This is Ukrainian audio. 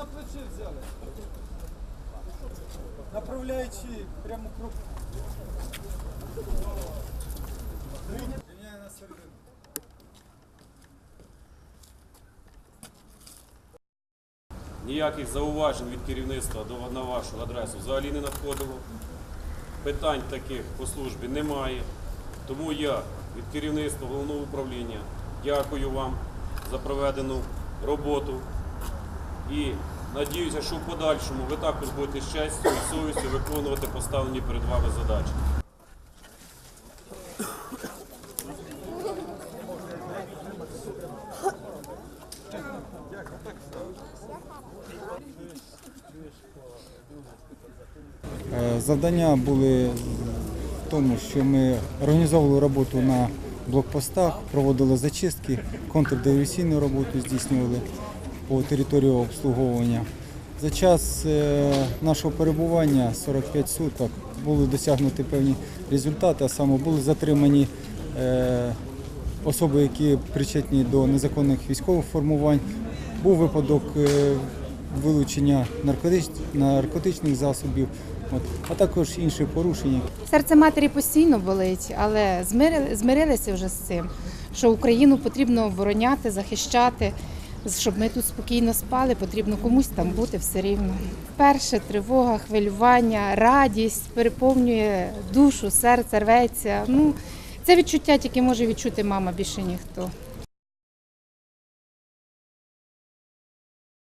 на плечі взяли. Направляючи прямо круг. Ніяких зауважень від керівництва на вашу адресу взагалі не надходило. Питань таких по службі немає. Тому я від керівництва головного управління дякую вам за проведену роботу і надіюся, що в подальшому ви також будете з честю і совістю виконувати поставлені перед вами задачі. Е, Завдання були в тому, що ми організовували роботу на блокпостах, проводили зачистки, контрдиверсійну роботу здійснювали по території обслуговування. За час е, нашого перебування 45 суток були досягнуті певні результати, а саме були затримані е, особи, які причетні до незаконних військових формувань. Був випадок е, вилучення наркотич- наркотичних засобів, а також інші порушення. Серце матері постійно болить, але змирили, змирилися вже з цим, що Україну потрібно обороняти, захищати. Щоб ми тут спокійно спали, потрібно комусь там бути все рівно. Перше тривога, хвилювання, радість переповнює душу, серце рветься. Ну, це відчуття тільки може відчути мама, більше ніхто.